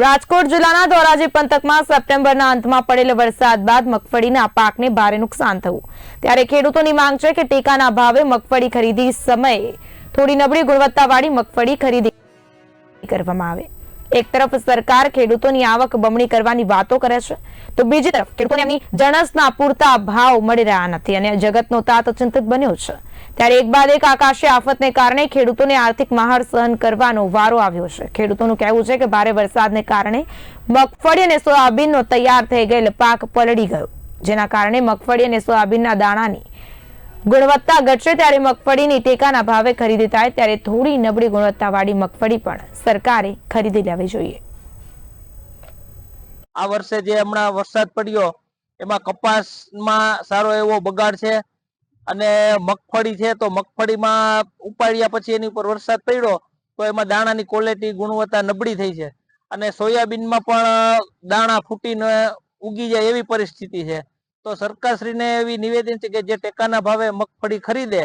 રાજકોટ જિલ્લાના ધોરાજી પંથકમાં સપ્ટેમ્બરના અંતમાં પડેલ વરસાદ બાદ મગફળીના પાકને ભારે નુકસાન થયું. ત્યારે ખેડૂતોની માંગ છે કે ટેકાના ભાવે મગફળી ખરીદી સમયે થોડી નબળી ગુણવત્તાવાળી મગફળી ખરીદી કરવામાં આવે. એક તરફ સરકાર ખેડૂતોની આવક બમણી કરવાની વાતો કરે છે, તો બીજી તરફ ખેડૂતોને એમની જણસના પૂરતા ભાવ મળી રહ્યા નથી અને જગતનો તાત ચિંતિત બન્યો છે. ત્યારે એક બાદ એક આકાશી આફતને કારણે ખેડૂતોને આર્થિક મહાર સહન કરવાનો વારો આવ્યો છે. ખેડૂતોનું કહેવું છે કે ભારે વરસાદને કારણે મગફળી અને સોયાબીનનો તૈયાર થઈ ગયેલ પાક પલળી ગયો, જેના કારણે મગફળી અને સોયાબીનના દાણાની ગુણવત્તા ઘટશે ત્યારે મગફળીની ટેકાના ભાવે ખરીદી થાય ત્યારે થોડી નબળી ગુણવત્તાવાળી મગફળી પણ સરકારે ખરીદી લેવી જોઈએ. આ વર્ષે જે હમણાં વરસાદ પડ્યો, એમાં કપાસમાં સારો એવો બગાડ છે અને મગફળી છે તો મગફળીમાં ઉપાડ્યા પછી એની ઉપર વરસાદ પડ્યો, તો એમાં દાણાની ક્વોલિટી ગુણવત્તા નબળી થઈ છે. અને સોયાબીનમાં પણ દાણા ફૂટીને ઉગી જાય એવી પરિસ્થિતિ છે. તો સરકારશ્રીને એવી નિવેદન છે કે જે ટેકાના ભાવે મગફળી ખરીદે,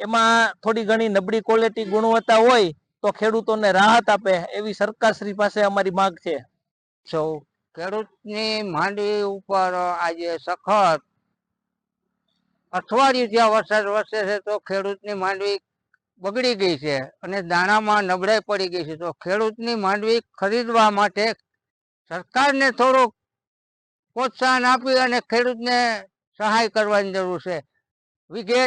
એમાં થોડી ઘણી નબળી ક્વોલિટી ગુણવત્તા હોય તો ખેડૂતોને રાહત આપે એવી સરકારશ્રી પાસે અમારી માંગ છે. ખેડૂતની માંડવી ઉપર આજે સખત અઠવાડિયું જ્યાં વરસાદ વરસે છે તો ખેડૂતની માંડવી બગડી ગઈ છે અને દાણામાં નબળાઈ પડી ગઈ છે. તો ખેડૂતની માંડવી ખરીદવા માટે સરકારને થોડુંક પ્રોત્સાહન આપી અને ખેડૂતને સહાય કરવાની જરૂર છે. વીઘે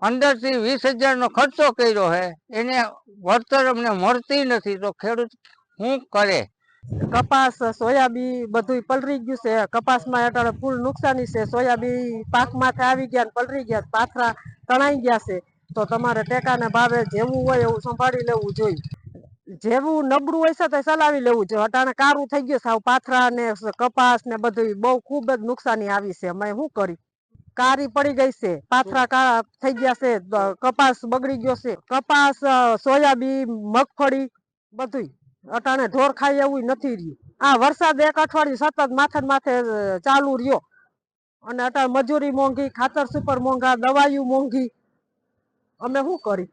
પંદરથી વીસ હજારનો ખર્ચો કર્યો છે એને વળતર અમને મળતી નથી, તો ખેડૂત શું કરે? કપાસ સોયાબી બધું પલરી ગયું છે. કપાસમાં હેઠળ ફૂલ નુકસાની છે. સોયાબી પાકમાં આવી ગયા પલરી ગયા પાથરા તણાઈ ગયા છે. તો તમારે ટેકાના ભાવે જેવું હોય એવું સંભાળી લેવું જોઈએ. જેવું નબળું હોય છે તો ચલાવી લેવું જોઈએ. અટાણે કારું થઈ ગયું સાવ પાથરા ને કપાસ ને બધું બહુ ખૂબ જ નુકસાની આવી છે. અમે શું કરી કારી પડી ગઈ છે, પાથરા કાળા થઈ ગયા છે કપાસ બગડી ગયો છે. કપાસ સોયાબીન, મગફળી બધુંય અટાણે ઢોર ખાઈ એવું નથી રહ્યું. આ વરસાદ એક અઠવાડિયું સતત માથે માથે ચાલુ રહ્યો. અને અટાણે મજૂરી મોંઘી, ખાતર સુપર મોંઘા, દવાયું મોંઘી. અમે શું કરી